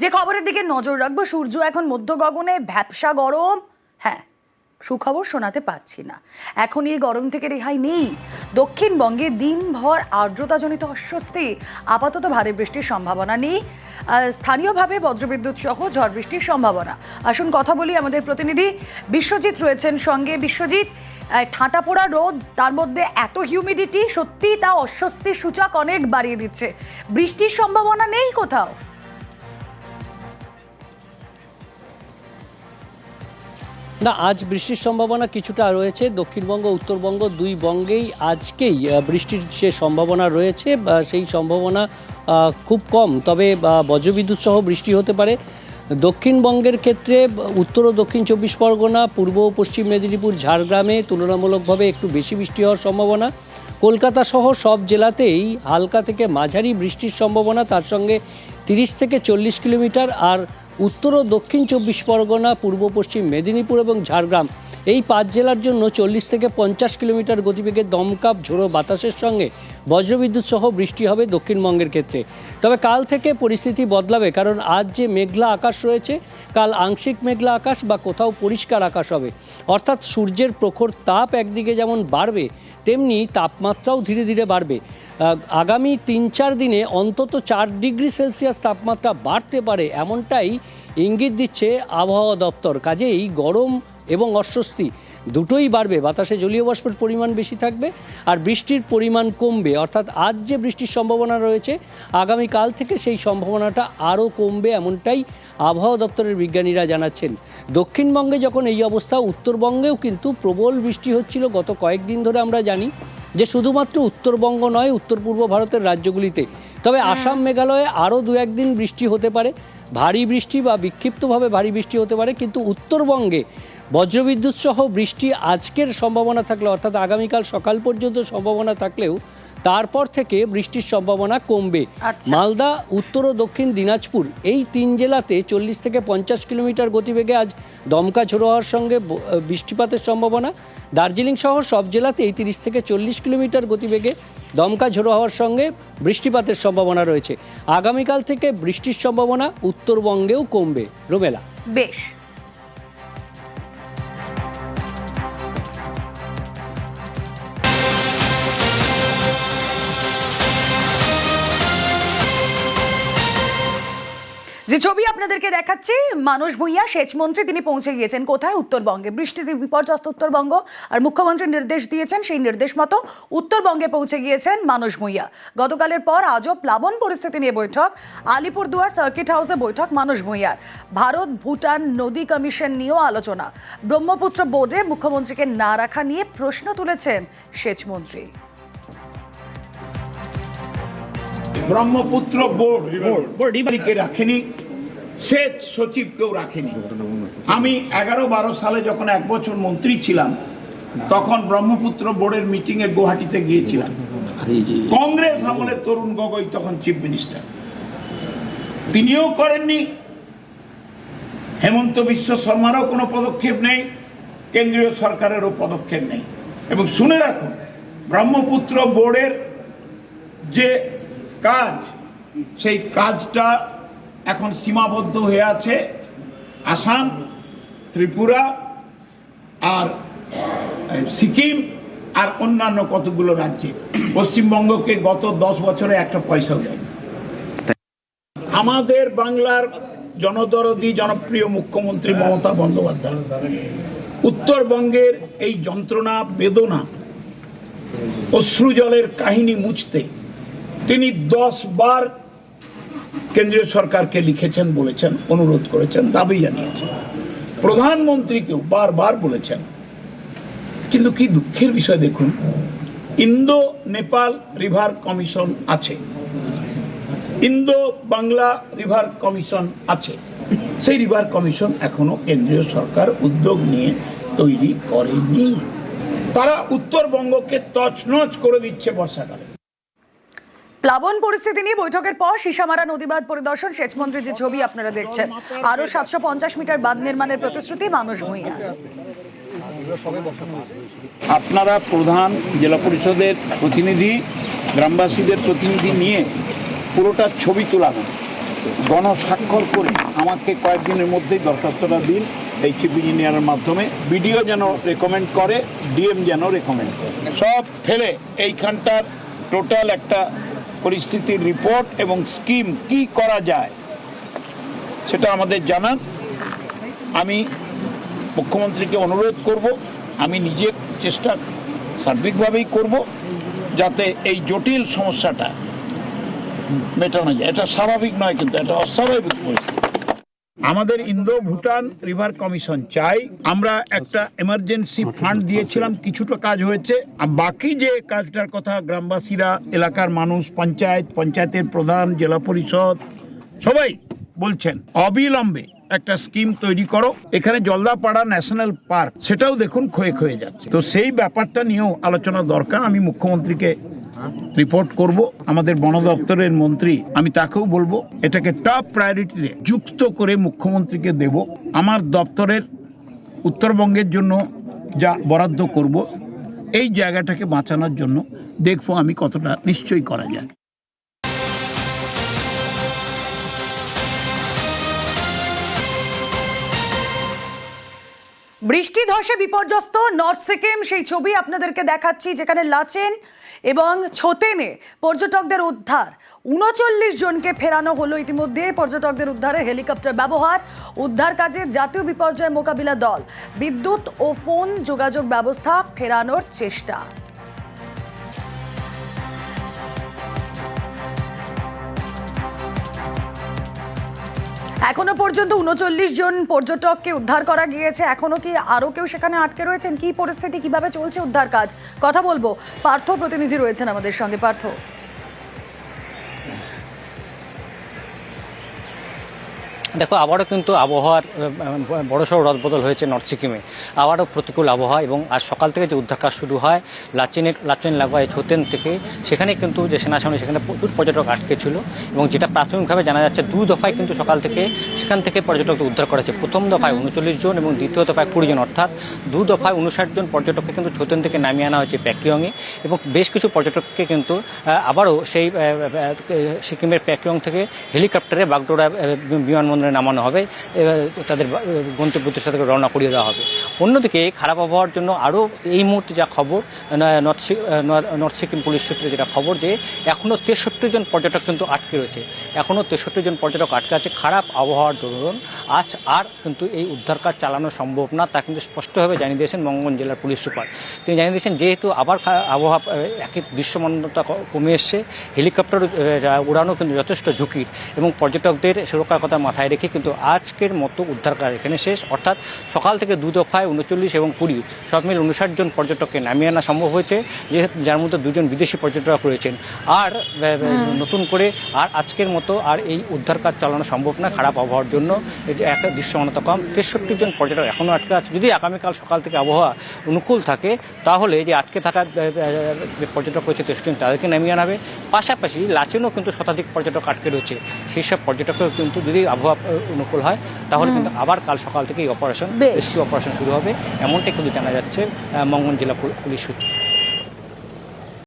যে খবরের দিকে নজর রাখব, সূর্য এখন মধ্য গগনে ভ্যাপসা গরম। হ্যাঁ সুখবর শোনাতে পারছি না। এখন এই গরম থেকে রেহাই নেই। দক্ষিণবঙ্গে দিনভর আর্দ্রতাজনিত অস্বস্তি, আপাতত ভারী বৃষ্টির সম্ভাবনা নেই। স্থানীয়ভাবে বজ্রবিদ্যুৎ সহ ঝড় বৃষ্টির সম্ভাবনা। আসুন কথা বলি আমাদের প্রতিনিধি। বিশ্বজিৎ রয়েছেন সঙ্গে। বিশ্বজিৎ ঠাঁটা পোড়া রোদ, তার মধ্যে এত হিউমিডিটি সত্যি তা অস্বস্তির সূচক অনেক বাড়িয়ে দিচ্ছে। বৃষ্টির সম্ভাবনা নেই কোথাও। না, আজ বৃষ্টির সম্ভাবনা কিছুটা রয়েছে। দক্ষিণবঙ্গ, উত্তরবঙ্গ দুই বঙ্গেই আজকেই বৃষ্টির সে সম্ভাবনা রয়েছে সেই সম্ভাবনা খুব কম। তবে বজ্রবিদ্যুৎ সহ বৃষ্টি হতে পারে। দক্ষিণবঙ্গের ক্ষেত্রে, উত্তর ও দক্ষিণ চব্বিশ পরগনা, পূর্ব ও পশ্চিম মেদিনীপুর, ঝাড়গ্রামে তুলনামূলকভাবে একটু বেশি বৃষ্টি হওয়ার সম্ভাবনা। কলকাতা সহ সব জেলাতেই হালকা থেকে মাঝারি বৃষ্টির সম্ভাবনা, তার সঙ্গে তিরিশ থেকে চল্লিশ কিলোমিটার, আর উত্তর ও দক্ষিণ চব্বিশ পরগনা, পূর্ব পশ্চিম মেদিনীপুর এবং ঝাড়গ্রাম। এই পাঁচ জেলার জন্য চল্লিশ থেকে পঞ্চাশ কিলোমিটার গতিবেগে দমকাপ, ঝোড়ো বাতাসের সঙ্গে বজ্রবিদ্যুৎ সহ বৃষ্টি হবে দক্ষিণবঙ্গের ক্ষেত্রে। তবে কাল থেকে পরিস্থিতি বদলাবে কারণ আজ যে মেঘলা আকাশ রয়েছে, কাল আংশিক মেঘলা আকাশ বা কোথাও পরিষ্কার আকাশ হবে। অর্থাৎ সূর্যের প্রখর তাপ একদিকে যেমন বাড়বে, তেমনি তাপমাত্রাও ধীরে ধীরে বাড়বে। আগামী তিন চার দিনে অন্তত চার ডিগ্রি সেলসিয়াস তাপমাত্রা বাড়তে পারে এমনটাই ইঙ্গিত দিচ্ছে আবহাওয়া দপ্তর। কাজেই গরম এবং অস্বস্তি দুটোই বাড়বে। বাতাসে জলীয় বাষ্পের পরিমাণ বেশি থাকবে আর বৃষ্টির পরিমাণ কমবে। অর্থাৎ আজ যে বৃষ্টির সম্ভাবনা রয়েছে আগামীকাল থেকে সেই সম্ভাবনাটা আরও কমবে এমনটাই আবহাওয়া দপ্তরের বিজ্ঞানীরা জানাচ্ছেন। দক্ষিণবঙ্গে যখন এই অবস্থা উত্তরবঙ্গেও কিন্তু প্রবল বৃষ্টি হচ্ছিল গত কয়েকদিন ধরে আমরা জানি যে শুধুমাত্র উত্তরবঙ্গ নয় উত্তর পূর্ব ভারতের রাজ্যগুলিতে। তবে আসাম মেঘালয়ে আরও দু একদিন বৃষ্টি হতে পারে। ভারী বৃষ্টি বা বিক্ষিপ্তভাবে ভারী বৃষ্টি হতে পারে, কিন্তু উত্তরবঙ্গে বজ্রবিদ্যুৎ সহ বৃষ্টি আজকের সম্ভাবনা থাকলে, অর্থাৎ আগামীকাল সকাল পর্যন্ত সম্ভাবনা থাকলেও তারপর থেকে বৃষ্টির সম্ভাবনা কমবে। আচ্ছা। মালদা উত্তর ও দক্ষিণ দিনাজপুর এই তিন জেলাতে চল্লিশ থেকে পঞ্চাশ কিলোমিটার গতিবেগে আজ দমকা ঝোড়ো হওয়ার সঙ্গে বৃষ্টিপাতের সম্ভাবনা। দার্জিলিং সহ সব জেলাতেই তিরিশ থেকে চল্লিশ কিলোমিটার গতিবেগে দমকা ঝোড়ো হওয়ার সঙ্গে বৃষ্টিপাতের সম্ভাবনা রয়েছে। আগামীকাল থেকে বৃষ্টির সম্ভাবনা উত্তরবঙ্গেও কমবে। রোমেলা বেশ। যে ছবি আপনাদেরকে দেখাচ্ছি মানস ভূঁইয়া, সেচ মন্ত্রী, তিনি পৌঁছে গিয়েছেন কোথায়? উত্তরবঙ্গে। বৃষ্টিতে বিপর্যস্ত উত্তরবঙ্গ। আর মুখ্যমন্ত্রী নির্দেশ দিয়েছেন, সেই নির্দেশ মতো উত্তরবঙ্গে পৌঁছে গিয়েছেন মানস ভূঁইয়া। গতকালের পর আজও প্লাবন পরিস্থিতি নিয়ে বৈঠক। আলিপুরদুয়ার সার্কিট হাউসে বৈঠক মানস ভূঁইয়ার। ভারত ভুটান নদী কমিশন নিয়েও আলোচনা। ব্রহ্মপুত্র বোর্ডে মুখ্যমন্ত্রীকে না রাখা নিয়ে প্রশ্ন তুলেছেন সেচ ব্রহ্মপুত্র বোর্ড বোর্ডকে রাখেনি সেচ সচিবকেও রাখেনি। আমি এগারো বারো সালে যখন এক বছর মন্ত্রী ছিলাম তখন ব্রহ্মপুত্র বোর্ডের মিটিং এ গুয়াহাটিতে গিয়েছিলাম। কংগ্রেস আমলে তরুণ গগৈ তখন চিফ মিনিস্টার। তিনিও করেননি। হেমন্ত বিশ্ব শর্মারও কোনো পদক্ষেপ নেই কেন্দ্রীয় সরকারেরও পদক্ষেপ নেই। এবং শুনে রাখুন ব্রহ্মপুত্র বোর্ডের যে কাজ। সেই কাজটা এখন সীমাবদ্ধ হয়ে আছে আসাম, ত্রিপুরা আর সিকিম আর অন্যান্য কতগুলো রাজ্যে। পশ্চিমবঙ্গকে গত দশ বছরে একটা পয়সাও দেয়নি। আমাদের বাংলার জনদরদি, জনপ্রিয় মুখ্যমন্ত্রী মমতা বন্দ্যোপাধ্যায়, উত্তরবঙ্গের এই যন্ত্রণা, বেদনা, অশ্রুজলের কাহিনী মুছতে তিনি দশ বার কেন্দ্রীয় সরকারকে লিখেছেন, বলেছেন, অনুরোধ করেছেন, দাবি জানিয়েছেন। প্রধানমন্ত্রীকেও বারবার বলেছেন। কিন্তু কি দুঃখের বিষয় দেখুন, ইন্দো নেপাল রিভার কমিশন আছে। ইন্দো বাংলা রিভার কমিশন আছে। সেই রিভার কমিশন এখনও কেন্দ্রীয় সরকার উদ্যোগ নিয়ে তৈরি করেনি। তারা উত্তরবঙ্গকে তছনছ করে দিচ্ছে বর্ষাকালে। প্লাবন পরিস্থিতি নিয়ে বৈঠকের পর সিসামারা নদীবাদ পরিদর্শন। সেচমন্ত্রী যে ছবি আপনারা দেখছেন আরও সাতশো পঞ্চাশ মিটার বাঁধ নির্মাণের প্রতিশ্রুতি মানুষ ভূঁইয়া। আপনারা প্রধান জেলা পরিষদের প্রতিনিধি, গ্রামবাসীদের প্রতিনিধি নিয়ে পুরোটা ছবি তোলাবেন গণস্বাক্ষর করে আমাকে কয়েকদিনের মধ্যেই দরখাস্তটা দিন এই চিফ ইঞ্জিনিয়ারের মাধ্যমে। বিডিও যেন রেকমেন্ড করে, ডিএম যেন রেকমেন্ড করে। সব ফেলে এইখানটার টোটাল একটা পরিস্থিতির রিপোর্ট এবং স্কিম কি করা যায়, সেটা আমাদের জানান আমি মুখ্যমন্ত্রীকে অনুরোধ করব, আমি নিজে চেষ্টা সার্বিকভাবেই করব, যাতে এই জটিল সমস্যাটা মেটানো যায়। এটা স্বাভাবিক নয় কিন্তু, এটা অস্বাভাবিক পরিস্থিতি। আমাদের ইন্দো ভুটান রিভার কমিশন চাই। আমরা একটা এমার্জেন্সি ফান্ড দিয়েছিলাম, কিছুটা কাজ হয়েছে। আর বাকি যে কাজটার কথা গ্রামবাসীরা, এলাকার মানুষ, পঞ্চায়েত, পঞ্চায়েতের প্রধান, জেলা পরিষদ, সবাই বলছেন, অবিলম্বে একটা স্কিম তৈরি করো। এখানে জলদাপাড়া ন্যাশনাল পার্ক সেটাও দেখুন ক্ষয়ে ক্ষয়ে যাচ্ছে। তো সেই ব্যাপারটা নিয়েও আলোচনা দরকার। আমি মুখ্যমন্ত্রীকে রিপোর্ট করব। আমাদের বন দপ্তরের মন্ত্রী, আমি তাকেও বলব, এটাকে টপ প্রায়োরিটিতে যুক্ত করে মুখ্যমন্ত্রীকে দেব। আমার দপ্তরের উত্তরবঙ্গের জন্য যা বরাদ্দ করব, এই জায়গাটাকে বাঁচানোর জন্য দেখব আমি কতটা নিশ্চয়ই করা যায়। বৃষ্টি ধসে বিপর্যস্ত নর্থ সিকিম সেই ছবি আপনাদেরকে দেখাচ্ছি, যেখানে লাচেন এবং ছোতেনে পর্যটকদের উদ্ধার। উনচল্লিশ জনকে ফেরানো হলো ইতিমধ্যে। পর্যটকদের উদ্ধারে হেলিকপ্টার ব্যবহার, উদ্ধার কাজে জাতীয় বিপর্যয় মোকাবিলা দল, বিদ্যুৎ ও ফোন যোগাযোগ ব্যবস্থা ফেরানোর চেষ্টা। এখনও পর্যন্ত উনচল্লিশ জন পর্যটককে উদ্ধার করা গিয়েছে। এখনও কি আরও কেউ সেখানে আটকে রয়েছেন? কি পরিস্থিতি, কীভাবে চলছে উদ্ধার কাজ? কথা বলব। পার্থ প্রতিনিধি রয়েছেন আমাদের সঙ্গে। পার্থ। দেখো আবারও কিন্তু আবহাওয়ার বড়সড় রদবদল হয়েছে নর্থ সিকিমে আবারও প্রতিকূল আবহাওয়া এবং আজ সকাল থেকে যে উদ্ধার কাজ শুরু হয় লাচেনের লাচেন লাগোয়া ছোতেন থেকে সেখানে কিন্তু যে সেনা সামনে সেখানে প্রচুর পর্যটক আটকে ছিল এবং যেটা প্রাথমিকভাবে জানা যাচ্ছে দু দফায় কিন্তু সকাল থেকে সেখান থেকে পর্যটককে উদ্ধার করেছে প্রথম দফায় উনচল্লিশ জন এবং দ্বিতীয় দফায় কুড়ি জন অর্থাৎ দু দফায় উনষাট জন পর্যটককে কিন্তু ছোতেন থেকে নামিয়ে আনা হয়েছে প্যাকিয়ংয়ে এবং বেশ কিছু পর্যটককে কিন্তু আবারও সেই সিকিমের প্যাকিয়ং থেকে হেলিকপ্টারে বাগডোরা আহ, বিমানবন্দরে নামানো হবে তাদের গন্তব্য তাদেরকে রওনা করিয়ে দেওয়া হবে। অন্যদিকে খারাপ আবহাওয়ার জন্য আরও এই মুহূর্তে যা খবর নর্থ সিকিম পুলিশ সূত্রে যেটা খবর যে এখনও তেষট্টি জন পর্যটক কিন্তু আটকে রয়েছে। এখনও তেষট্টি জন পর্যটক আটকে আছে, খারাপ আবহাওয়ার দরুন। আজ আর কিন্তু এই উদ্ধার কাজ চালানো সম্ভব না, তা কিন্তু স্পষ্টভাবে জানিয়ে দিয়েছেন মঙ্গন জেলার পুলিশ সুপার। তিনি জানিয়ে দিয়েছেন, যেহেতু আবার আবহাওয়া একই দৃশ্যমানতা কমে এসছে, হেলিকপ্টার উড়ানো কিন্তু যথেষ্ট ঝুঁকির এবং পর্যটকদের সুরক্ষার কথা মাথায় রেখে কিন্তু আজকের মতো উদ্ধার কাজ এখানে শেষ। অর্থাৎ সকাল থেকে দু দফায় উনচল্লিশ এবং কুড়ি সব মিলে উনষাট জন পর্যটককে নামিয়ে আনা সম্ভব হয়েছে যেহেতু যার মধ্যে দুজন বিদেশি পর্যটক রয়েছেন। আর নতুন করে আর আজকের মতো আর এই উদ্ধার কাজ চালানো সম্ভব না খারাপ আবহাওয়ার জন্য। যে একটা দৃশ্যমানতা কম। তেষট্টি জন পর্যটক এখনও আটকে আছে। যদি আগামীকাল সকাল থেকে আবহাওয়া অনুকূল থাকে তাহলে যে আটকে থাকা যে পর্যটক রয়েছে তেষট্টি জন তাদেরকে নামিয়ে আনাবে পাশাপাশি লাচেনও কিন্তু শতাধিক পর্যটক আটকে রয়েছে। সেই সব পর্যটকও কিন্তু যদি আবহাওয়া অনুকূল হয় তাহলে কিন্তু আবার কাল সকাল থেকে এই অপারেশন। রেস্কিউ অপারেশন শুরু হবে এমনটাই কিন্তু জানা যাচ্ছে মঙ্গল মঙ্গন জেলা পুলিশ সূত্রে